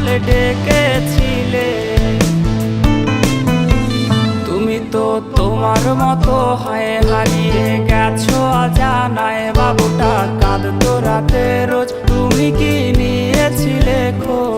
বলে ডেকেছিলে। তুমি তো তোমার মতো হায় হারিয়ে গেছো জানায় বাবুটা কাঁদতো রাতে রোজ। তুমি কি নিয়েছিলে খোঁজ?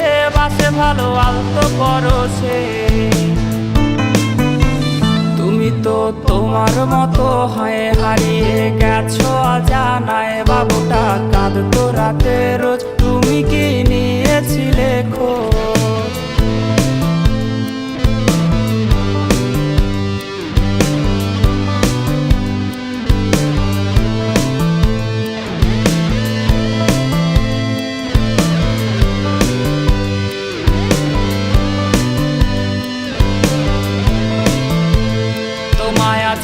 বাসে ভালো আলতো পরশে তুমি তো তোমার মতো হয়ে হারিয়ে গেছো অজানায়। বাবুটা কাঁদতো রাতে, রোজ তুমি কি নিয়েছিলে?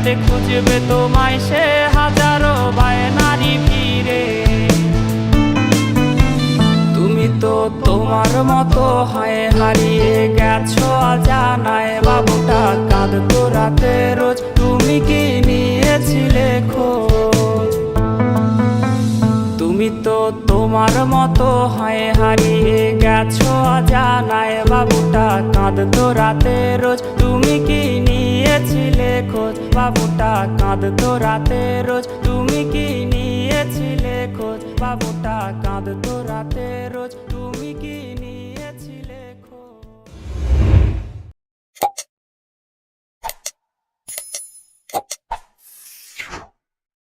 আখিরাতে খুঁজবে তোমায় সে হাজারো বায়নারি ফিরে তুমি তো তোমার মতো হয় হারিয়ে গেছো অজানায়। বাবুটা কাঁদতো রাতে রোজ। তুমি কি নিয়েছিলে খোঁজ? তুমি তো তোমার মতো হয় হারিয়ে গেছো অজানায়। বাবুটা কাঁদতো রাতে রোজ। তুমি কি নিয়েছিলে খোঁজ? বাবুটা কাঁদতো রাতে রোজ। তুমি কি নিয়েছিলে খোঁজ? বাবুটা কাঁদতো রাতে